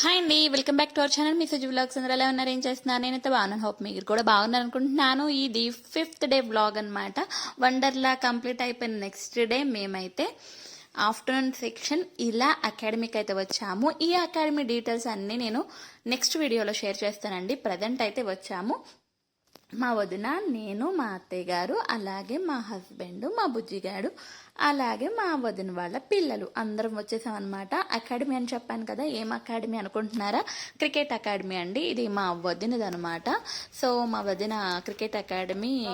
Hi అండి welcome back to our channel me Suji vlogs అందరూ ఎలా ఉన్నారు? ఏం చేస్తున్నారు? నేనైతే బాగున్నాను. హోప్ మీరు కూడా బాగున్నారు అనుకుంటున్నాను ఇది ఫిఫ్త్ డే బ్లాగ్ అనమాట వండర్లా కంప్లీట్ అయిపోయిన నెక్స్ట్ డే మేమైతే ఆఫ్టర్నూన్ సెక్షన్ ఇలా అకాడమీకి అయితే వచ్చాము. ఈ అకాడమీ డీటెయిల్స్ అన్నీ నేను నెక్స్ట్ వీడియోలో షేర్ చేస్తానండి. ప్రజెంట్ అయితే వచ్చాము. మా వదిన నేను మా అత్తయ్య గారు అలాగే మా హస్బెండ్ మా బుజ్జిగాడు అలాగే మా వదిన వాళ్ళ పిల్లలు. అందరం వచ్చేసాం అనమాట అకాడమీ అని చెప్పాను కదా ఏం అకాడమీ అనుకుంటున్నారా? క్రికెట్ అకాడమీ అండి. ఇది మా వదినది అనమాట సో మా వదిన క్రికెట్ అకాడమీ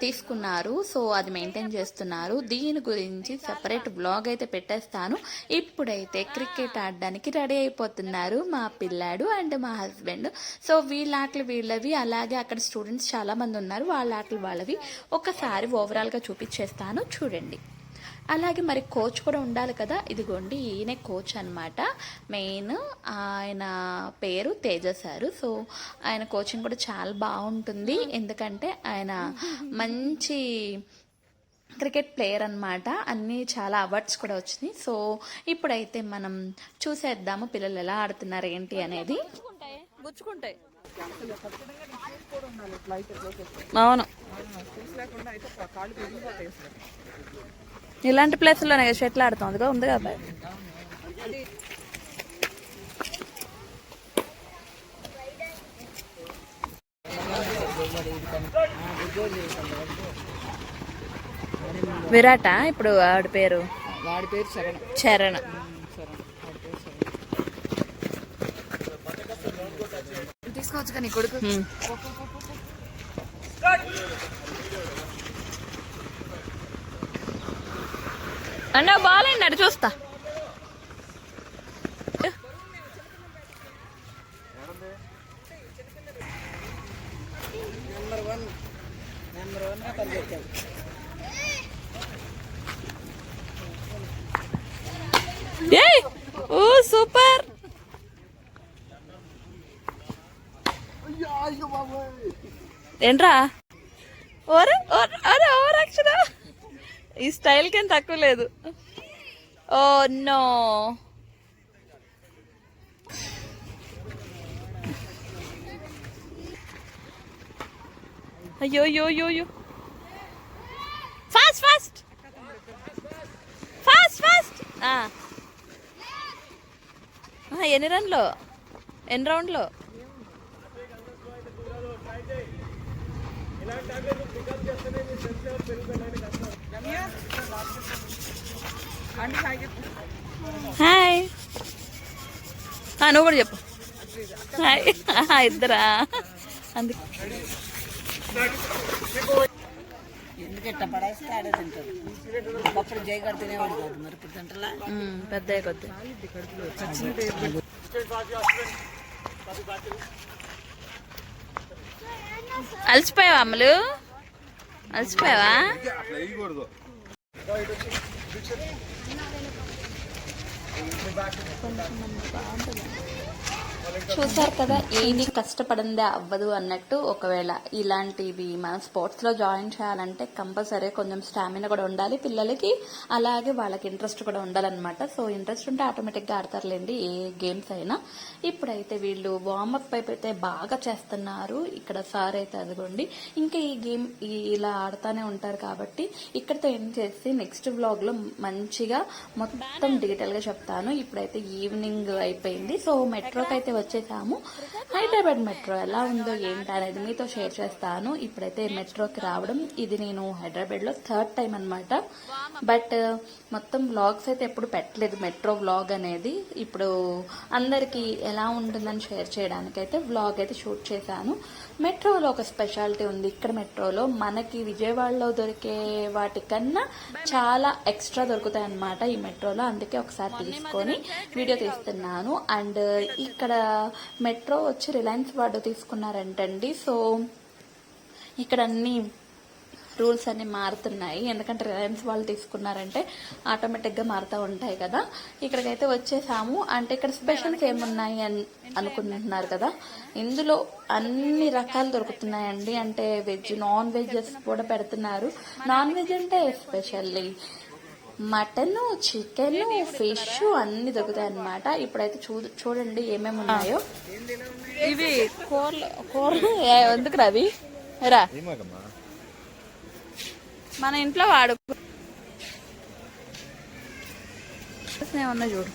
తీసుకున్నారు. సో అది మెయింటైన్ చేస్తున్నారు. దీని గురించి సపరేట్ బ్లాగ్ అయితే పెట్టేస్తాను. ఇప్పుడైతే క్రికెట్ ఆడడానికి రెడీ అయిపోతున్నారు మా పిల్లాడు అండ్ మా హస్బెండ్. సో వీళ్ళ ఆటలు వీళ్ళవి. అలాగే అక్కడ స్టూడెంట్స్ చాలామంది ఉన్నారు. వాళ్ళ ఆటలు వాళ్ళవి. ఒకసారి ఓవరాల్గా చూపించేస్తాను. చూడండి. అలాగే మరి కోచ్ కూడా ఉండాలి కదా? ఇదిగోండి ఈయనే కోచ్ అనమాట మెయిన్ ఆయన పేరు తేజ సారు. సో ఆయన కోచింగ్ కూడా చాలా బాగుంటుంది. ఎందుకంటే ఆయన మంచి క్రికెట్ ప్లేయర్ అనమాట అన్నీ చాలా అవార్డ్స్ కూడా వచ్చినాయి. సో ఇప్పుడైతే మనం చూసేద్దాము. పిల్లలు ఎలా ఆడుతున్నారు ఏంటి అనేది. గుచ్చుకుంటాయి. అవును. ఇలాంటి ప్లేస్లోనే కదా షెట్లు ఆడుతాం. అదిగో ఉంది కదా విరాట? ఇప్పుడు ఆవిడ పేరు? వాడి పేరు శరణ్ చరణ్ శరణ్ వాడి పేరు తీసుకోవచ్చు కానీ కొడుకు? అన్న బాగాలేండి నడు చూస్తా. ఏ ఏయ్! ఓ సూపర్! ఏంట్రా? ఓరే ఓరే అరే ఓవర్ ఈ స్టైల్కి ఏం తక్కువ లేదు. Oh no. అయ్యో యో యో యో ఫాస్ట్ ఫాస్ట్ ఫాస్ట్ ఫాస్ట్ ఎన్ని రన్లో? ఎన్ని రౌండ్లో? హాయ్ చెప్పు. హాయ్. ఆ, నువ్వు కూడా చెప్పు. హాయ్. ఇద్దరా? అందుకు. ఎందుకంట పడేస్తే ఆడే తింటాడు ఒకప్పుడు జయగాడు తినేవాడు కాదు మరి ఇప్పుడు తింటలా మ్, పెద్దయ్య కొద్ది అలసిపోయావా అమ్మలు అలసిపోయావా? చూసారు కదా ఏది కష్టపడిందే అవ్వదు అన్నట్టు ఒకవేళ ఇలాంటివి మనం స్పోర్ట్స్లో జాయిన్ చేయాలంటే కంపల్సరీ కొంచెం స్టామినా కూడా ఉండాలి పిల్లలకి అలాగే వాళ్ళకి ఇంట్రెస్ట్ కూడా ఉండాలన్నమాట. సో ఇంట్రెస్ట్ ఉంటే ఆటోమేటిక్గా ఆడతారులేండి ఏ గేమ్స్ అయినా. ఇప్పుడైతే వీళ్ళు వార్మప్ అయితే బాగా చేస్తున్నారు. ఇక్కడ సార్ అయితే అదిగోండి ఇంకా ఈ గేమ్ ఇలా ఆడుతూనే ఉంటారు కాబట్టి ఇక్కడతో ఏం చేసి నెక్స్ట్ వ్లాగ్లో మంచిగా మొత్తం డీటెయిల్గా చెప్తాను. ఇప్పుడైతే ఈవినింగ్ అయిపోయింది. సో మెట్రోకి అయితే వచ్చేసాము. హైదరాబాద్ మెట్రో ఎలా ఉందో ఏంటి అనేది మీతో షేర్ చేస్తాను. ఇప్పుడైతే మెట్రోకి రావడం ఇది నేను హైదరాబాద్లో థర్డ్ టైం అనమాట బట్ మొత్తం వ్లాగ్స్ అయితే ఎప్పుడు పెట్టలేదు మెట్రో వ్లాగ్ అనేది. ఇప్పుడు అందరికీ ఎలా ఉంటుందని షేర్ చేయడానికి అయితే వ్లాగ్ అయితే షూట్ చేశాను. మెట్రోలో ఒక స్పెషాలిటీ ఉంది. ఇక్కడ మెట్రోలో మనకి విజయవాడలో దొరికే వాటికన్నా చాలా ఎక్స్ట్రా దొరుకుతాయి అన్నమాట ఈ మెట్రోలో. అందుకే ఒకసారి తీసుకొని వీడియో తీస్తున్నాను. అండ్ ఇక్కడ మెట్రో వచ్చి రిలయన్స్ వాడు తీసుకున్నారంటండి. సో ఇక్కడ అన్ని రూల్స్ అన్ని మారుతున్నాయి. ఎందుకంటే రిలయన్స్ వాళ్ళు తీసుకున్నారంటే ఆటోమేటిక్గా మారుతూ ఉంటాయి కదా. ఇక్కడికైతే వచ్చేసాము. అంటే ఇక్కడ స్పెషల్స్ ఏమున్నాయి అని అనుకుంటున్నారు కదా. ఇందులో అన్ని రకాలు దొరుకుతున్నాయండి. అంటే వెజ్ నాన్ వెజ్ కూడా పెడుతున్నారు. నాన్ వెజ్ అంటే ఎస్పెషల్లీ మటన్ చికెన్ ఫిష్ అన్ని దొరుకుతాయి అన్నమాట. ఇప్పుడైతే చూ చూడండి ఏమేమి ఉన్నాయో. ఇవి కూరలు కూరలు ఎందుకు రవి? రా. ఏమాకమ్మా మన ఇంట్లో వాడు. ఏమన్నా చూడు.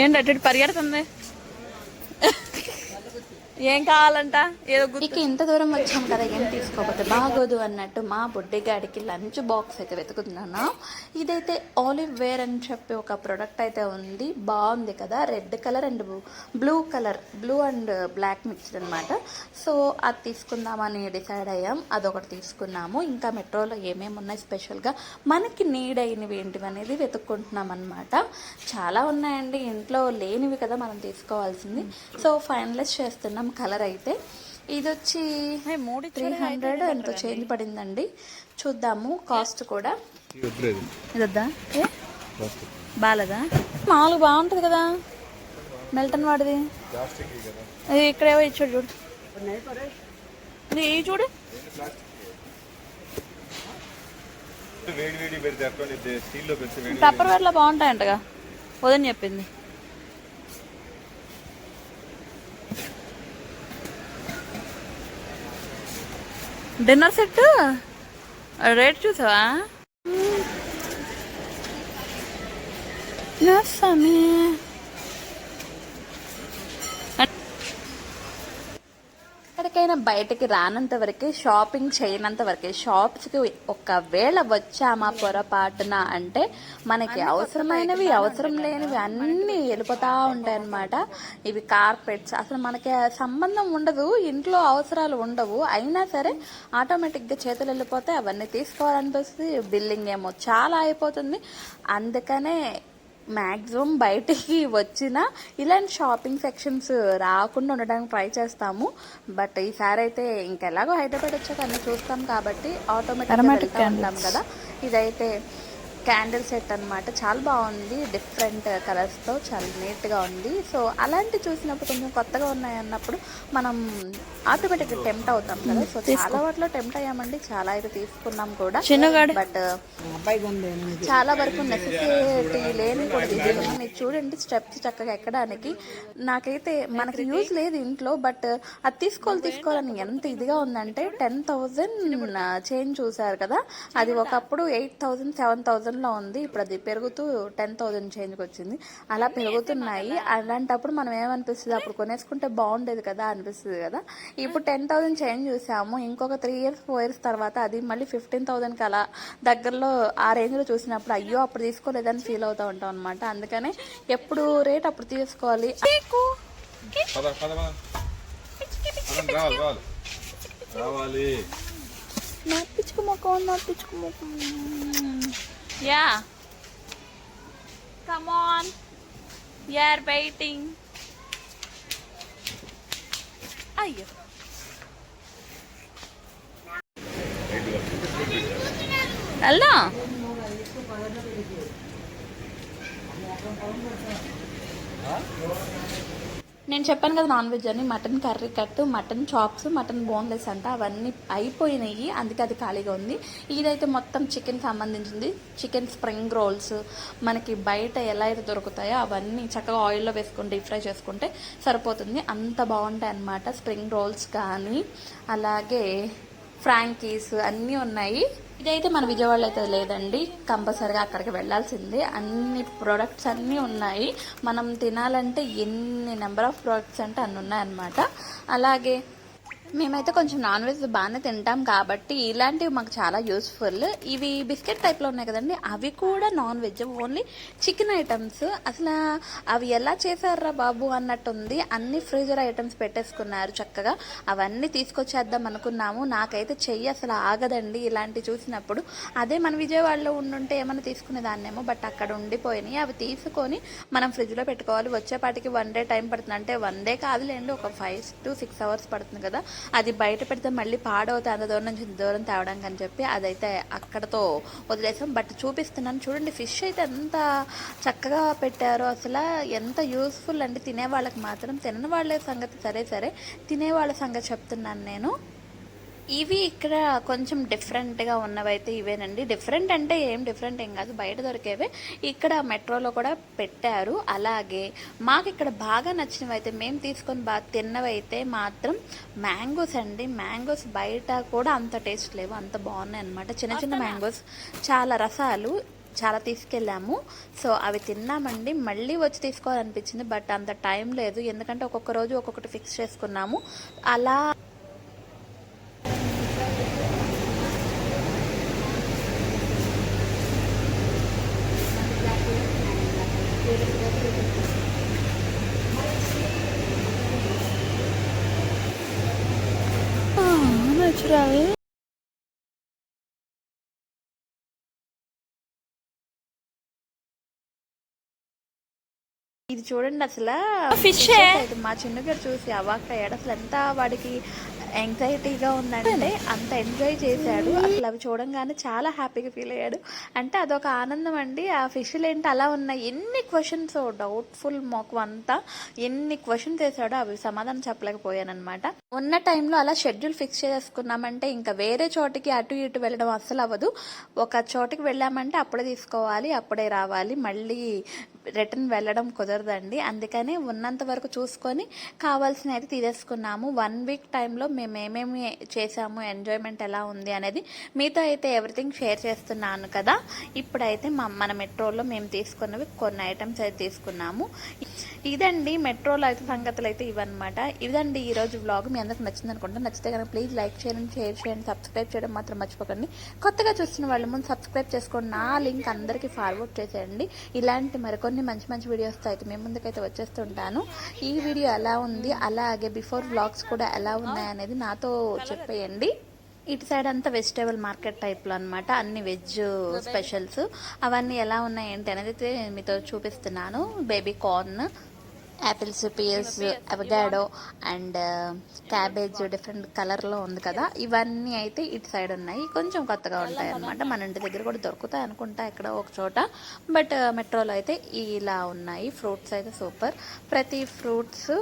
ఏంటి అటు ఇటు పరిగెడుతుంది? ఏం కావాలంట? ఏదో ఇక ఇంత దూరం వచ్చాం కదా ఏం తీసుకోకపోతే? బాగోదు అన్నట్టు మా బుడ్డిగాడికి లంచ్ బాక్స్ అయితే వెతుకుతున్నాను. ఇదైతే ఆలివ్ వేర్ అని చెప్పి ఒక ప్రొడక్ట్ అయితే ఉంది. బాగుంది కదా red colour and blue colour blue and black mixed అనమాట సో అది తీసుకుందామని డిసైడ్ అయ్యాం. అదొకటి తీసుకున్నాము. ఇంకా మెట్రోలో ఏమేమి ఉన్నాయి స్పెషల్గా? మనకి నీడ్ అయినవి ఏంటివి అనేది వెతుక్కుంటున్నాం అనమాట చాలా ఉన్నాయండి. ఇంట్లో లేనివి కదా మనం తీసుకోవాల్సింది. సో ఫైనలైజ్ చేస్తున్నాం. కలర్ అయితే ఇది వచ్చి త్రీ హండ్రెడ్ ఎంతో చేంజ్ పడిందండి. చూద్దాము కాస్ట్ కూడా. ఇదొద్దా? ఏ? మామూలుగా బాగుంటుంది కదా. మెల్టన్ వాడిది. ప్లాస్టిక్ కదా. ఇది ఇక్కడేవో ఇచ్చాడు చూడు. ఇవి చూడు. టప్పర్ వేర్లో బాగుంటాయంటగా. వదని చెప్పింది. Dinner set? రేట్ చూసావా? స్వామి ఎక్కడికైనా బయటకి రానంత వరకే షాపింగ్ చేయనంత వరకే షాప్స్కి ఒకవేళ వచ్చామా పొరపాటున అంటే మనకి అవసరమైనవి అవసరం లేనివి అన్నీ వెళ్ళిపోతా ఉంటాయి అన్నమాట ఇవి కార్పెట్స్. అసలు మనకి సంబంధం ఉండదు ఇంట్లో అవసరాలు ఉండవు. అయినా సరే ఆటోమేటిక్గా చేతులు వెళ్ళిపోతే అవన్నీ తీసుకోవాలనిపిస్తుంది బిల్లింగ్ ఏమో చాలా అయిపోతుంది. అందుకనే మ్యాక్సిమం బయటికి వచ్చిన ఇలాంటి షాపింగ్ సెక్షన్స్ రాకుండా ఉండడానికి ట్రై చేస్తాము. బట్ ఈసారి అయితే ఇంకెలాగో హైదరాబాద్ వచ్చాక అన్ని చూస్తాం కాబట్టి ఆటోమేటిక్ ఉంటాం కదా. ఇదైతే క్యాండిల్ సెట్ అన్నమాట. చాలా బాగుంది. డిఫరెంట్ కలర్స్తో చాలా నీట్గా ఉంది. సో అలాంటి చూసినప్పుడు కొంచెం కొత్తగా ఉన్నాయి అన్నప్పుడు మనం ఆటోమేటిక్గా టెంప్ట్ అవుతాం కదా. సో చాలా వాటిలో టెంప్ట్ అయ్యామండి. చాలా అయితే తీసుకున్నాం కూడా. బట్ అబ్బాయి కొంది చాలా వరకు నెసెసిటీ లేని కూడా తీసుకున్నాం మీరు చూడండి స్టెప్స్ చక్కగా ఎక్కడానికి. నాకైతే మనకి యూజ్ లేదు ఇంట్లో బట్ అది తీసుకోవాలి తీసుకోవాలని ఎంత ఇదిగా ఉందంటే టెన్ థౌజండ్ చేంజ్ చూసారు కదా. అది ఒకప్పుడు ఎయిట్ థౌజండ్ సెవెన్ థౌజండ్లో ఉంది. ఇప్పుడు అది పెరుగుతూ టెన్ థౌజండ్ చేంజ్కి వచ్చింది. అలా పెరుగుతున్నాయి. అలాంటప్పుడు మనం ఏమనిపిస్తుంది? అప్పుడు కొనేసుకుంటే బాగుండేది కదా అనిపిస్తుంది కదా. ఇప్పుడు టెన్ థౌజండ్ చేంజ్ చూసాము. ఇంకొక త్రీ ఇయర్స్ ఫోర్ ఇయర్స్ తర్వాత అది మళ్ళీ ఫిఫ్టీన్ థౌజండ్కి అలా దగ్గరలో ఆ రేంజ్లో చూసినప్పుడు అయ్యో అప్పుడు తీసుకోలేదని ఫీల్ అవుతూ ఉంటాం అనమాట అందుకనే ఎప్పుడు రేట్ అప్పుడు తీసుకోవాలి. రావాలి నా పిచ్చుకు మొక్క నా పిచ్చుకు మొక్క. Yeah. Come on. We are waiting. Ayyo. ಅಲ್ಲ నేను చెప్పాను కదా నాన్ వెజ్ అని mutton curry cut mutton chops mutton boneless అంట అవన్నీ అయిపోయినాయి అందుకే అది ఖాళీగా ఉంది. ఇదైతే మొత్తం చికెన్ సంబంధించింది. చికెన్ స్ప్రింగ్ రోల్స్ మనకి బయట ఎలా అయితే దొరుకుతాయో అవన్నీ చక్కగా ఆయిల్లో వేసుకుని డీప్ ఫ్రై చేసుకుంటే సరిపోతుంది. అంత బాగుంటాయి అన్నమాట స్ప్రింగ్ రోల్స్ కానీ అలాగే ఫ్రాంకీస్ అన్నీ ఉన్నాయి. ఇదైతే మన విజయవాడలో అయితే లేదండి. కంపల్సరిగా అక్కడికి వెళ్ళాల్సిందే. అన్ని ప్రొడక్ట్స్ అన్నీ ఉన్నాయి. మనం తినాలంటే ఎన్ని నెంబర్ ఆఫ్ ప్రొడక్ట్స్ అంటే అన్ని ఉన్నాయన్నమాట. అలాగే మేమైతే కొంచెం నాన్ వెజ్ బాగానే తింటాం కాబట్టి ఇలాంటివి మాకు చాలా యూస్ఫుల్. ఇవి బిస్కెట్ టైప్లో ఉన్నాయి కదండి అవి కూడా non veg only chicken items. అసలు అవి ఎలా చేశారా బాబు అన్నట్టుంది అన్ని ఫ్రీజర్ ఐటమ్స్ పెట్టేసుకున్నారు చక్కగా. అవన్నీ తీసుకొచ్చేద్దాం అనుకున్నాము నాకైతే చెయ్యి అసలు ఆగదండి ఇలాంటి చూసినప్పుడు. అదే మన విజయవాడలో ఉండుంటే ఏమైనా తీసుకునే దాన్నేమో బట్ అక్కడ ఉండిపోయినాయి. అవి తీసుకొని మనం ఫ్రిడ్జ్లో పెట్టుకోవాలి. వచ్చేపాటికి వన్ డే టైం పడుతుంది అంటే వన్ డే కాదులేండి ఒక ఫైవ్ టు సిక్స్ అవర్స్ పడుతుంది కదా. అది బయట పెడితే మళ్ళీ పాడవుతాయి అంత దూరం నుంచి దూరం తేవడానికి అని చెప్పి అదైతే అక్కడతో వదిలేసాం. బట్ చూపిస్తున్నాను. చూడండి ఫిష్ అయితే ఎంత చక్కగా పెట్టారో అసలు. ఎంత యూస్ఫుల్ అంటే తినే వాళ్ళకి మాత్రం తినని వాళ్ళ సంగతి సరే సరే తినే వాళ్ళ సంగతి చెప్తున్నాను నేను. ఇవి ఇక్కడ కొంచెం డిఫరెంట్గా ఉన్నవైతే ఇవేనండి. డిఫరెంట్ అంటే ఏం డిఫరెంట్ ఏం కాదు. బయట దొరికేవే. ఇక్కడ మెట్రోలో కూడా పెట్టారు. అలాగే మాకు ఇక్కడ బాగా నచ్చినవి అయితే మేము తీసుకొని బాగా తిన్నవైతే మాత్రం మ్యాంగోస్ అండి. మ్యాంగోస్ బయట కూడా అంత టేస్ట్ లేవు. అంత బాగున్నాయి అనమాట చిన్న చిన్న మ్యాంగోస్ చాలా రసాలు చాలా తీసుకెళ్ళాము. సో అవి తిన్నామండి. మళ్ళీ వచ్చి తీసుకోవాలనిపించింది. బట్ అంత టైం లేదు. ఎందుకంటే ఒక్కొక్క రోజు ఒక్కొక్కటి ఫిక్స్ చేసుకున్నాము. అలా natural. ఇది చూడండి అసలు ఫిష్ మా చిన్నగారు చూసి అవాక్ అయ్యాడు అసలు ఎంత వాడికి ఎంగ్జైటీగా ఉందంటే అంత ఎంజాయ్ చేశాడు. అసలు అవి చూడంగానే చాలా హ్యాపీగా ఫీల్ అయ్యాడు. అంటే అదొక ఆనందం అండి. ఆ ఫిష్లు ఏంటి అలా ఉన్నాయి ఎన్ని క్వశ్చన్స్ డౌట్ఫుల్ మొక్క అంతా ఎన్ని క్వశ్చన్స్ వేసాడో అవి సమాధానం చెప్పలేకపోయాను అనమాట ఉన్న టైంలో అలా షెడ్యూల్ ఫిక్స్ చేసుకున్నామంటే ఇంకా వేరే చోటికి అటు ఇటు వెళ్ళడం అస్సలు అవ్వదు. ఒక చోటికి వెళ్ళామంటే అప్పుడే తీసుకోవాలి అప్పుడే రావాలి. మళ్ళీ రిటర్న్ వెళ్ళడం కుదరదండి. అందుకని ఉన్నంత వరకు చూసుకొని కావాల్సిన అయితే తీసేసుకున్నాము వన్ వీక్ టైంలో మేము ఏమేమి చేసాము ఎంజాయ్మెంట్ ఎలా ఉంది అనేది మీతో అయితే ఎవ్రీథింగ్ షేర్ చేస్తున్నాను కదా. ఇప్పుడైతే మా మన మెట్రోలో మేము తీసుకున్నవి కొన్ని ఐటమ్స్ అయితే తీసుకున్నాము. ఇదండి మెట్రోలో అయితే సంగతులు అయితే ఇవన్నమాట. ఇదండి ఈరోజు వ్లాగ్ మీ అందరికి నచ్చింది అనుకుంటా. నచ్చితే కనుక ప్లీజ్ లైక్ చేయండి షేర్ చేయండి సబ్స్క్రైబ్ చేయడం మాత్రం మర్చిపోకండి. కొత్తగా చూస్తున్న వాళ్ళ ముందు సబ్స్క్రైబ్ చేసుకోండి. నా లింక్ అందరికీ ఫార్వర్డ్ చేసేయండి. ఇలాంటి మరికొన్ని మంచి మంచి వీడియోస్తో అయితే మేము ముందుకైతే వచ్చేస్తుంటాను. ఈ వీడియో ఎలా ఉంది? అలాగే బిఫోర్ వ్లాగ్స్ కూడా ఎలా ఉన్నాయి అనేది నాతో చెప్పేయండి. ఇటు సైడ్ అంతా వెజిటేబుల్ మార్కెట్ టైప్లో అనమాట అన్ని వెజ్ స్పెషల్స్. అవన్నీ ఎలా ఉన్నాయి ఏంటి అనేది మీతో చూపిస్తున్నాను. Baby corn. Apples pears avocado and cabbage different కలర్లో ఉంది కదా. ఇవన్నీ అయితే ఇటు సైడ్ ఉన్నాయి. కొంచెం కొత్తగా ఉంటాయి అనమాట మన ఇంటి దగ్గర కూడా దొరుకుతాయి అనుకుంటా ఇక్కడ ఒక చోట. బట్ మెట్రోలో అయితే ఇలా ఉన్నాయి. ఫ్రూట్స్ అయితే సూపర్. ప్రతి ఫ్రూట్స్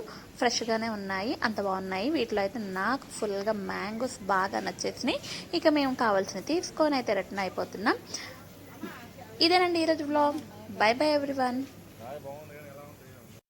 ఫ్రెష్గానే ఉన్నాయి. అంత బాగున్నాయి. వీటిలో అయితే నాకు ఫుల్గా మ్యాంగోస్ బాగా నచ్చేసినాయి. ఇక మేము కావాల్సినవి తీసుకొని అయితే రిటర్న్ అయిపోతున్నాం. ఇదేనండి ఈరోజు బ్లాగ్ బై బై ఎవ్రీవన్